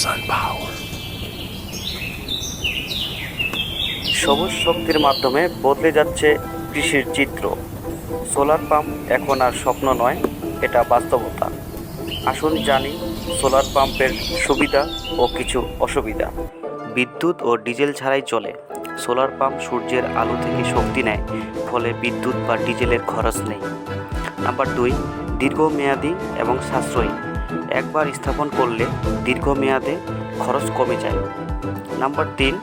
sun power. সবুজ শক্তির মাধ্যমে বদলে যাচ্ছে কৃষির চিত্র। সোলার পাম্প এখন আর স্বপ্ন নয়, এটা বাস্তবতা। আসুন জানি সোলার পাম্পের সুবিধা ও কিছু অসুবিধা। বিদ্যুৎ ও ডিজেল ছাড়াই চলে। সোলার পাম্প সূর্যের আলো থেকে শক্তি নেয়, ফলে বিদ্যুৎ বা ডিজেলের খরচ নেই। নাম্বার দুই, দীর্ঘমেয়াদী এবং সাশ্রয়ী। একবার স্থাপন করলে দীর্ঘমেয়াদে খরচ কমে যায়। নাম্বার তিন,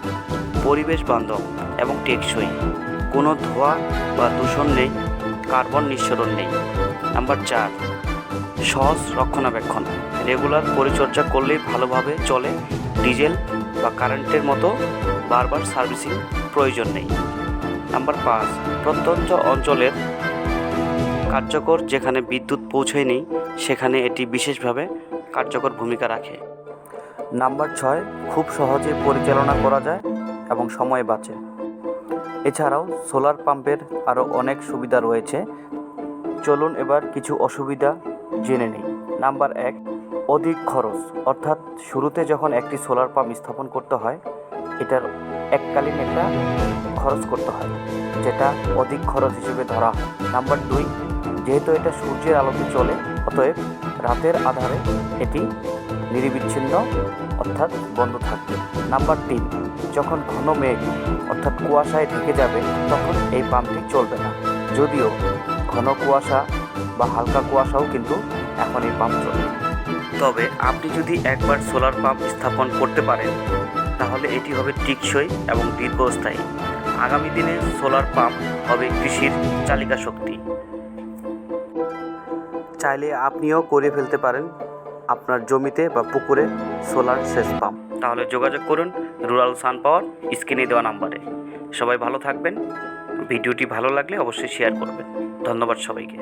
পরিবেশ বান্ধব এবং টেকসই। কোনো ধোঁয়া বা দূষণ নেই, কার্বন নিঃসরণ নেই। নাম্বার চার, সহজ রক্ষণাবেক্ষণ। রেগুলার পরিচর্যা করলেই ভালোভাবে চলে। ডিজেল বা কারেন্টের মতো বারবার সার্ভিসিং প্রয়োজন নেই। নাম্বার পাঁচ প্রত্যন্ত অঞ্চলের কার্যকর যেখানে বিদ্যুৎ পৌঁছয়নি, সেখানে এটি বিশেষভাবে কার্যকর ভূমিকা রাখে। নাম্বার ছয়, খুব সহজে পরিচালনা করা যায় এবং সময় বাঁচে। এছাড়াও সোলার পাম্পের আরও অনেক সুবিধা রয়েছে। চলুন এবার কিছু অসুবিধা জেনে নিই। নাম্বার এক, অধিক খরচ। অর্থাৎ শুরুতে যখন একটি সোলার পাম্প স্থাপন করতে হয়, এটার এককালীন একটা খরচ করতে হয়, যেটা অধিক খরচ হিসেবে ধরা হয়। নাম্বার দুই যেহেতু এটা সূর্যের আলোতে চলে, অতএব রাতের আধারে এটি নিরিবিচ্ছিন্ন অর্থাৎ বন্ধ থাকবে। নাম্বার তিন, যখন ঘন মেঘ, অর্থাৎ কুয়াশায় ঢেকে যাবে, তখন এই পাম্পটি চলবে না। যদিও ঘন কুয়াশা বা হালকা কুয়াশাও কিন্তু এখন এই পাম্প চলে। তবে আপনি যদি একবার সোলার পাম্প স্থাপন করতে পারেন, তাহলে এটি হবে টিকসই এবং দীর্ঘস্থায়ী। আগামী দিনে সোলার পাম্প হবে কৃষির চালিকা শক্তি। চাইলে আপনিও করে ফেলতে পারেন আপনার জমিতে বা পুকুরে সোলার সেচ পাম্প। তাহলে যোগাযোগ করুন রুরাল সান পাওয়ার স্ক্রিনে দেওয়া নাম্বারে। সবাই ভালো থাকবেন। ভিডিওটি ভালো লাগলে অবশ্যই শেয়ার করবেন। ধন্যবাদ সবাইকে।